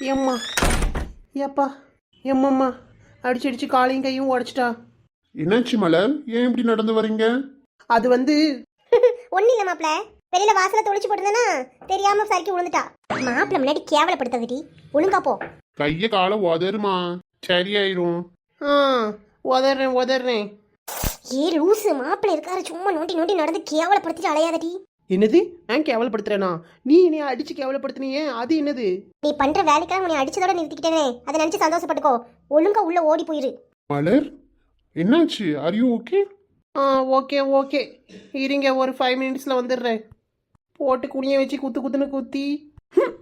எம்மா ஏப்பா? எம்மம்மா அடிச்சு அடிச்சு காலையும் கையும் உடச்சிட்டா. என்னாச்சு மலர்? ஏன் இப்படி நடந்து வரீங்க? அது வந்து ஒன்னும் இல்ல மாப்பிள. வெளியில வாசல தொளிச்சு போட்டுருந்தேனா தெரியாம சறுக்கி விழுந்துட்டா. மாப்பிள முன்னாடி கேவலப்படுத்தாதடி. ஒழுங்கா போ. கைய காலை உதருமா சரியாயிரும். ஆ உதறேன் உதறேன். ஏ லூசு மாப்பிள இருக்காரு சும்மா நோண்டி நோண்டி நடந்து கேவலப்படுத்திட்டு அலையாதடி. என்னது? நான் கேவலப்படுத்துறேனா? நீ என்னைய அடிச்சு கேவலப்படுத்தினியே? அது என்னது? நீ பண்ற வேலைக்காக உன்னை அடிச்சதோட நிறுத்திக்கிட்டேனே அதை நினைச்சு சந்தோஷப்பட்டுக்கோ. ஒழுங்கா உள்ள ஓடி போயிரு. மலர் என்னாச்சு? Are you okay ah okay okay. இருங்க ஒரு ஃபைவ் மினிட்ஸில் வந்துடுறேன். போட்டு குனிய வச்சு குத்து குத்துன்னு குத்தி. ஹம்,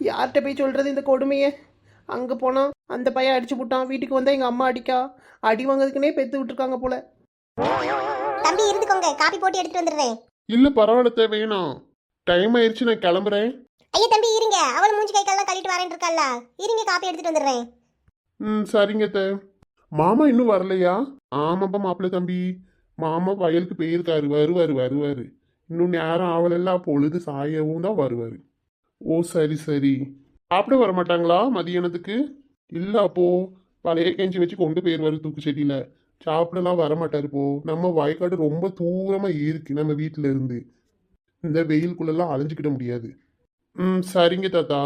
யார்கிட்ட போய் சொல்கிறது இந்த கொடுமையை? அங்கே போனால் அந்த பையன் அடிச்சு விட்டான் வீட்டுக்கு வந்தால் எங்கள் அம்மா அடிக்கா? அடி வாங்குறதுக்குனே பெத்து விட்டுருக்காங்க போல. தம்பி இருந்துக்கோங்க. காப்பி போட்டு எடுத்துட்டு வந்துடுறேன். இல்ல பரவாயில்ல தே, வேணாம் டைம் ஆயிடுச்சு நான் கிளம்புறேன். ஐயா தம்பி இருங்க. அவள் மூஞ்சி கை கால்லாம் கழிட்டு வரேன் இருக்கல்ல இருங்க காப்பி எடுத்துட்டு வந்துடுறேன். ம் சரிங்க தே. மாமா இன்னும் வரலையா? ஆமாப்பா மாப்பிள்ளை தம்பி. மாமா வயலுக்கு போயிருக்காரு. வருவாரு வருவாரு. இன்னும் நேரம் ஆவலல்ல பொழுது சாயவும் தான் வருவாரு. ஓ சரி சரி. சாப்பிட வர மாட்டாங்களா மதியானத்துக்கு? இல்ல அப்போ பழைய கஞ்சி வச்சு கொண்டு போயிருவாரு தூக்கு செடியில. சாப்பிடலாம் வரமாட்டார் போ. நம்ம வயக்காடு ரொம்ப தூரமாக இருக்கு நம்ம வீட்டில் இருந்து. இந்த வெயிலுக்குள்ளெல்லாம் அலைஞ்சிக்கிட முடியாது. ம் சரிங்க தாத்தா.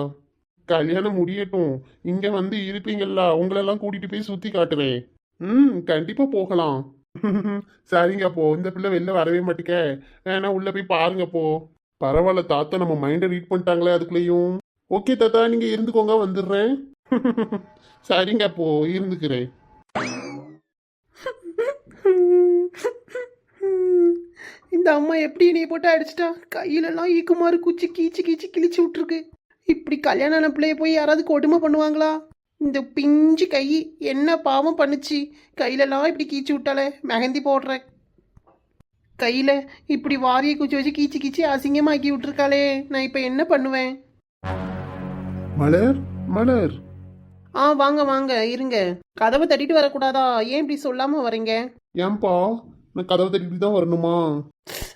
கல்யாணம் முடியட்டும். இங்கே வந்து இருப்பீங்களா உங்களெல்லாம் கூட்டிகிட்டு போய் சுற்றி காட்டுறேன் ம் கண்டிப்பாக போகலாம். சரிங்க அப்போ இந்த பிள்ளை வெளில வரவே மாட்டேக்க. வேணா உள்ளே போய் பாருங்க போ. பரவாயில்ல தாத்தா நம்ம மைண்டை ரீட் பண்ணிட்டாங்களே அதுக்குள்ளேயும். ஓகே தாத்தா நீங்கள் இருந்துக்கோங்க வந்துடுறேன். சரிங்க அப்போ இருந்துக்கிறேன். இந்த அம்மா எப்படி என்னைய போட்டு அடிச்சிட்டா? கையிலெல்லாம் ஈக்குமாறு குச்சி கீச்சு கீச்சு கிழிச்சு விட்ருக்கு இப்படி கல்யாணம் ஆன பிள்ளைய போய் யாராவது கொடுமை பண்ணுவாங்களா? இந்த பிஞ்சு கை என்ன பாவம் பண்ணுச்சு? கையிலெல்லாம் இப்படி கீச்சு விட்டாலே மெஹந்தி போடுறேன். கையில் இப்படி வாரியை குச்சி வச்சு கீச்சு கீச்சு அசிங்கமாக்கி விட்டுருக்காளே. நான் இப்போ என்ன பண்ணுவேன்? மலர் மலர். ஆ வாங்க வாங்க இருங்க. கதவை தட்டிட்டு வரக்கூடாதா? ஏன் இப்படி சொல்லாமல் வரீங்க? ஏன்பா? நான் கதவை தட்டிட்டு தான் வரணுமா?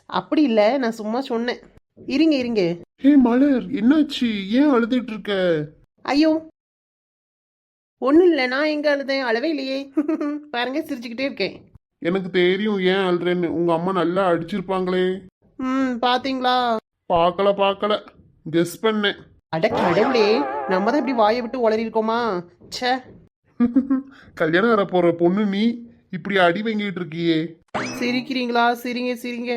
அப்படி இல்லை நான் சும்மா சொன்னேன். இருங்க இருங்க. ஹே மலர் என்னாச்சு? ஏன் அழுதுட்டு இருக்க? ஐயோ. ஒன்றும் இல்லை நான் எங்கே அழுதேன்? அழவே இல்லையே. பாருங்க சிரிச்சுக்கிட்டே இருக்கேன். எனக்கு தெரியும் ஏன் அழுறேன்னு. உங்க அம்மா நல்லா அடிச்சிருப்பாங்களே. ம் பார்த்தீங்களா பார்க்கல பார்க்கல கெஸ் பண்ணேன். அட கடவுளே நம்ம தான் இப்படி வாயை விட்டு உளறி இருக்கோமா? ச்சே. கல்யாணம் வர போற பொண்ணு நீ இப்படி அடி வாங்கிட்டு இருக்கியே. சிரிக்கிறீங்களா? சிரிங்க சிரிங்க.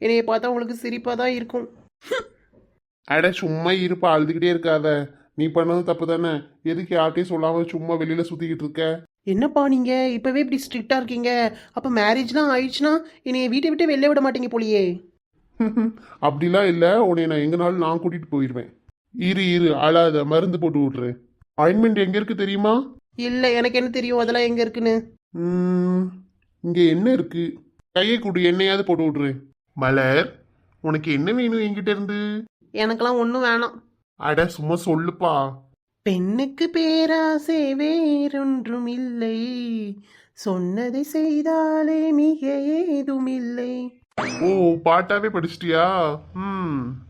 என்னைய பார்த்தா உங்களுக்கு சிரிப்பாக தான் இருக்கும். அட சும்மா இருப்பா அழுதுகிட்டே இருக்காத. நீ பண்ணது தப்பு தானே? எதுக்கு யார்ட்டையும் சொல்லாம சும்மா வெளியில சுத்திக்கிட்டு இருக்க? என்னப்பா நீங்கள் இப்போவே இப்படி ஸ்ட்ரிக்டாக இருக்கீங்க. அப்போ மேரேஜ்லாம் ஆயிடுச்சுன்னா என்னைய வீட்டை விட்டு வெளில விட மாட்டீங்க போலியே. அப்படிலாம் இல்ல. உன்னை நான் எங்கனாலும் நான் கூட்டிட்டு போயிடுவேன். இரு இரு அழாத மருந்து போட்டு விட்றேன் ஆயின்மெண்ட் எங்க இருக்கு தெரியுமா? இல்லை எனக்கு என்ன தெரியும்? அதெல்லாம் எங்கே இருக்குன்னு? ம், இங்க என்ன இருக்கு? கையை கூடு எண்ணெயாவது போட்டு விட்றேன் மலர் உனக்கு என்ன வேணும் என்கிட்ட இருந்து? எனக்கெல்லாம் ஒன்றும் வேணாம். அட சும்மா சொல்லுப்பா. பெண்ணுக்கு பேராசை வேறொன்றும் இல்லை. சொன்னதை செய்தாலே மிக ஏதும் இல்லை. ஓ பாட்டாவே படிச்சிட்டியா? ம்.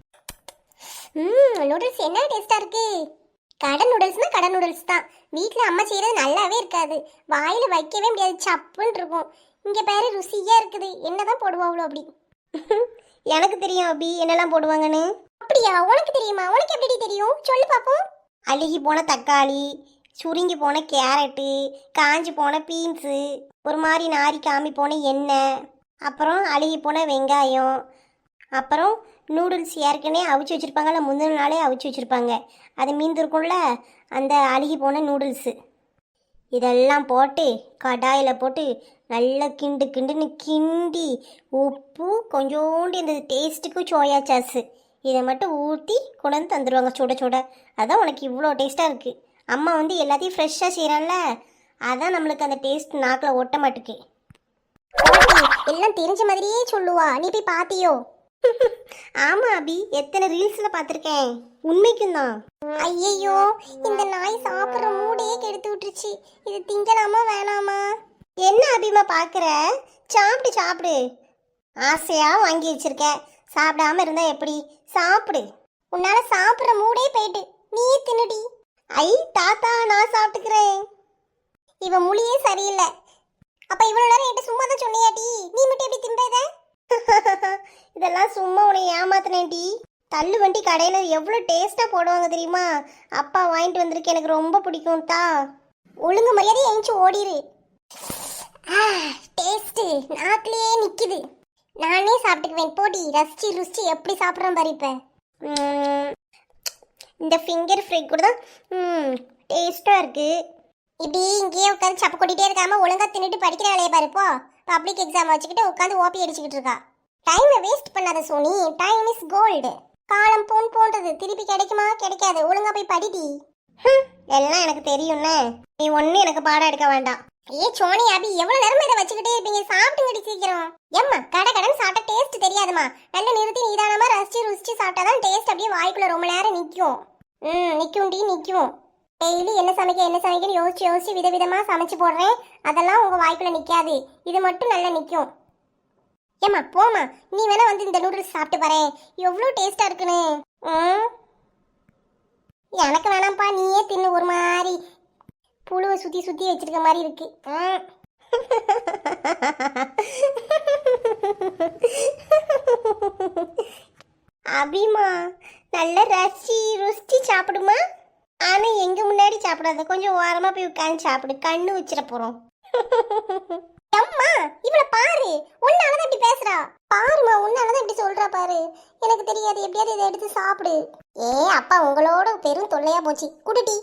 ம் நூடுல்ஸ் என்ன டேஸ்டா இருக்கு? கடை நூடுல்ஸ்னா கடை நூடுல்ஸ் தான். வீட்டில் அம்மா செய்கிறது நல்லாவே இருக்காது. வாயில் வைக்கவே முடியாது. சப்புன்னு இருக்கும். இங்கே பேரு ருசியாக இருக்குது. என்னதான் போடுவாங்களோ அப்படி? எனக்கு தெரியும் அபி என்னெல்லாம் போடுவாங்கன்னு. அப்படியா? உனக்கு தெரியுமா? உனக்கு எப்படி தெரியும்? சொல்லு பார்ப்போம் அழுகி போன தக்காளி சுருங்கி போன கேரட்டு காஞ்சி போன பீன்ஸு ஒரு மாதிரி நாரி காமி போன எண்ணெய் அப்புறம் அழுகி போன வெங்காயம் அப்புறம் நூடுல்ஸ் ஏற்கனவே அவிச்சு வச்சுருப்பாங்கல்ல முந்தின நாளே அவிச்சு வச்சுருப்பாங்க. அது மீந்திருக்கும்ல அந்த அழுகி போன நூடுல்ஸு இதெல்லாம் போட்டு கடாயில் போட்டு நல்லா கிண்டு கிண்டுன்னு கிண்டி உப்பு கொஞ்சோண்டு இந்த டேஸ்ட்டுக்கு சோயா சாஸு இதை மட்டும் ஊற்றி கொண்டு வந்து தந்துடுவாங்க சுட சுட. அதான் உனக்கு இவ்வளோ டேஸ்ட்டாக இருக்குது அம்மா வந்து எல்லாத்தையும் ஃப்ரெஷ்ஷாக செய்கிறான்ல அதான் நம்மளுக்கு அந்த டேஸ்ட் நாக்கில் ஒட்ட மாட்டுக்கு. எல்லாம் தெரிஞ்ச மாதிரியே சொல்லுவா. நீ போய் பாத்தியோ? ஆமா அபி. எத்தனை ரீல்ஸ்ல பாத்திருக்கேன் உண்மைக்கும் தான் ஐயையோ இந்த நாய் சாப்பிடுற மூடையே கெடுத்து விட்டுருச்சு. இது திங்கலாமா வேணாமா? என்ன அபிமா பாக்குற சாப்பிடு சாப்பிடு. ஆசையா வாங்கி வச்சிருக்க. சாப்பிடாம இருந்தா எப்படி? சாப்பிடு. உன்னால சாப்பிடுற மூடே போயிட்டு. நீ தின்னுடி. ஐ தாத்தா நான் சாப்பிட்டுக்கிறேன். இவ மொழியே சரியில்லை. அப்ப இவ்வளவு நேரம் என்கிட்ட சும்மா தான் சொன்னியாடி? நீ மட்டும் எப்படி திம்பேத இதெல்லாம் சும்மா உன்னை ஏமாத்தினேன்டி. தள்ளு வண்டி கடையில் எவ்வளோ டேஸ்ட்டாக போடுவாங்க தெரியுமா? அப்பா வாங்கிட்டு வந்திருக்கு எனக்கு ரொம்ப பிடிக்கும் தா. ஒழுங்கு மரியாதை எஞ்சி ஓடிடு டேஸ்ட்டு நாக்கிலேயே நிற்கிது நானே சாப்பிட்டுக்குவேன் போடி. ரசிச்சு ருசிச்சு எப்படி சாப்பிட்றேன் பாரு இந்த ஃபிங்கர் ஃப்ரை கூட தான் டேஸ்ட்டாக இருக்குது இப்படி இங்கேயே உட்காந்து சப்பை கொட்டிகிட்டே இருக்காமல் ஒழுங்கா தின்னுட்டு படிக்கிற வேலையை பாருப்போ பப்ளிக் எக்ஸாம் வச்சுக்கிட்டு உட்காந்து ஓபி அடிச்சுக்கிட்டு இருக்கா. டைமை வேஸ்ட் பண்ணாத சோனி. டைம் இஸ் கோல்டு காலம் போன் போன்றது. திருப்பி கிடைக்குமா? கிடைக்காது. ஒழுங்கா போய் படிடி. எல்லாம் எனக்கு தெரியும்னே. நீ ஒன்னும் எனக்கு பாடம் எடுக்க வேண்டாம். ஏ சோனி அபி எவ்வளவு நேரம் இதை வச்சுக்கிட்டே இருப்பீங்க? சாப்பிட்டுங்கடி சீக்கிரம். ஏம்மா கடை கடன் சாப்பிட்டா டேஸ்ட் தெரியாதுமா நல்ல நிறுத்தி நிதானமா ரசிச்சு ருசிச்சு சாப்பிட்டாதான் டேஸ்ட் அப்படியே வாய்க்குள்ள ரொம்ப நேரம் நிற்கும் ம் நிற்கும் டீ நிற்கும் டெய்லி என்ன சமைக்க என்ன சமைக்கன்னு யோசிச்சு யோசிச்சு விதவிதமா சமைச்சு போடுறேன். அதெல்லாம் உங்க வாய்க்குள்ள நிக்காது. இது மட்டும் நல்லா நிக்கும். ஏம்மா போம்மா. நீ வேணா வந்து இந்த நூடுல்ஸ் சாப்பிட்டு பாரு எவ்வளோ டேஸ்டா இருக்குன்னு. ம்? எனக்கு வேணாம்ப்பா. நீயே தின்னு ஒரு மாதிரி. புழுவை சுத்தி சுத்தி வச்சிருக்க மாதிரி இருக்கு. அபிமா நல்ல ரசி ருசி சாப்பிடுமா? ஆனா எங்க முன்னாடி சாப்பிடாத. கொஞ்சம் ஓரமா போய் உட்காந்து சாப்பிடு. கண்ணு வச்சிட போறோம். அம்மா இவள பாரு. உன்னாலதான் இப்படி பேசுறா. பாருமா உன்னாலதான் இப்படி சொல்றா பாரு. எனக்கு தெரியாது. எப்படியாவது இதை எடுத்து சாப்பிடு. ஏ அப்பா உங்களோட பெரும் தொல்லையா போச்சு. குடுடி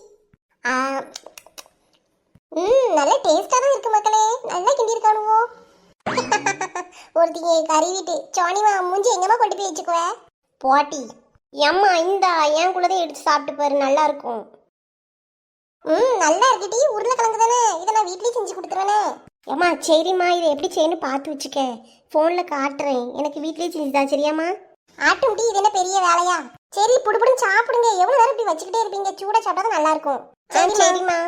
ம் நல்ல டேஸ்டா தான் இருக்கு மக்களே. நல்லா கிண்டி இருக்கானுவோ. ஒருத்தீங்க கறி வீட்டு சோனிமா மூஞ்சி எங்கம்மா கொண்டு போய் வச்சுக்குவேன் போட்டி. ஏம்மா இந்தா என் கூட தான் எடுத்து சாப்பிட்டு பாரு நல்லா இருக்கும் ம் நல்லா இருக்குடி உருளைக்கிழங்கு தானே? இதை நான் வீட்லயே செஞ்சு கொடுத்துருவேனே. ஏம்மா சரிம்மா இதை எப்படி செய்யணும் பார்த்து வச்சுக்க. ஃபோனில் காட்டுறேன். எனக்கு வீட்லயே செஞ்சுதா சரியாம்மா? ஆட்டும் டீ இது என்ன பெரிய வேலையா? சரி புடுப்புடுன்னு சாப்பிடுங்க. எவ்வளோ நேரம் இப்படி வச்சுக்கிட்டே இருப்பீங்க? சூடாக சாப்பிட்டா தான் நல்லா இருக்கும் சரி சரிம்மா.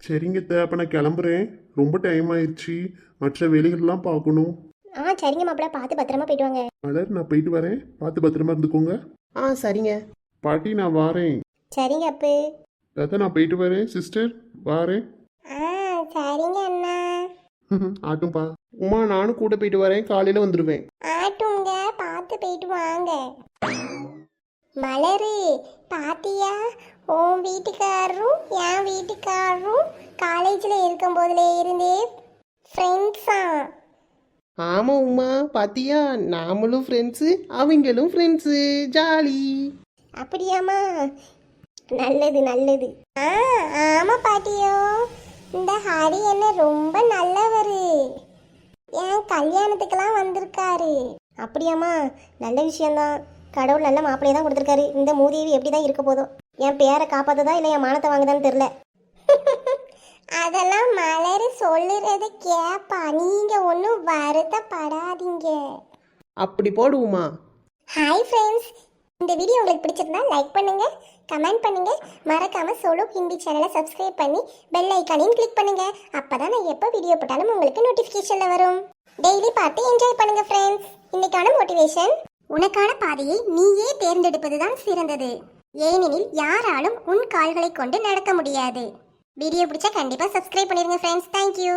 சரிங்க அத்தை அப்போ நான் கிளம்புறேன். ரொம்ப டைம் ஆயிடுச்சு. மற்ற வேலைகள்லாம் பார்க்கணும். ஆ சரிங்க மாப்பிள்ள பார்த்து பத்திரமா போயிட்டு வாங்க மலர் நான் போயிட்டு வரேன். பார்த்து பத்திரமா இருந்துக்கோங்க. ஆ சரிங்க. பாட்டி நான் வாரேன். சரிங்க அப்பு. தாத்தா நான் போயிட்டு வரேன். சிஸ்டர் வாரேன். ஆ சரிங்க அண்ணா. ஆட்டும்பா. உமா நானும் கூட போயிட்டு வரேன். காலையில் வந்துடுவேன் ஆட்டுங்க பார்த்து போயிட்டு வாங்க. மலரு பாத்தியா? உன் வீட்டுக்காரரும் என் வீட்டுக்காரரும் காலேஜில் இருக்கும் போதுல இருந்தே ஃப்ரெண்ட்ஸா ஆமாம் உமா பாத்தியா? நாமளும் ஃப்ரெண்ட்ஸு அவங்களும் ஃப்ரெண்ட்ஸு ஜாலி. அப்படியாம்மா? நல்லது நல்லது. ஆ ஆமாம் பாட்டியோ. இந்த ஹரி என்ன ரொம்ப நல்லவர். என் கல்யாணத்துக்கெல்லாம் வந்திருக்காரு. அப்படியாம்மா நல்ல விஷயம்தான். கடவுள் நல்ல மாப்பிள்ளையை தான் கொடுத்துருக்காரு. இந்த மூதேவி எப்படி தான் இருக்க போதும் என் பேரை காப்பாத்ததா இல்லை என் மானத்தை வாங்குதான்னு தெரில அதெல்லாம் சொல்லுறது கேப்பா. நீங்க ஒன்றும் வருத்தப்படாதீங்க. அப்படி போடு உமா ஹாய் ஃப்ரெண்ட்ஸ் இந்த வீடியோ உங்களுக்கு பிடிச்சிருந்தா லைக் பண்ணுங்க கமெண்ட் பண்ணுங்க. மறக்காம சோலோ ஹிந்தி சேனலை சப்ஸ்கிரைப் பண்ணி பெல் ஐக்கானையும் கிளிக் பண்ணுங்க. அப்பதான் நான் எப்போ வீடியோ போட்டாலும் உங்களுக்கு நோட்டிஃபிகேஷன்ல வரும். டெய்லி பார்த்து என்ஜாய் பண்ணுங்க ஃப்ரெண்ட்ஸ் இன்னைக்கான மோட்டிவேஷன் உனக்கான பாதையை நீயே தேர்ந்தெடுப்பதுதான் சிறந்தது. ஏனெனில் யாராலும் உன் கால்களை கொண்டு நடக்க முடியாது. வீடியோ பிடிச்சா கண்டிப்பா சப்ஸ்கிரைப் பண்ணிருங்க ஃப்ரெண்ட்ஸ் தேங்க்யூ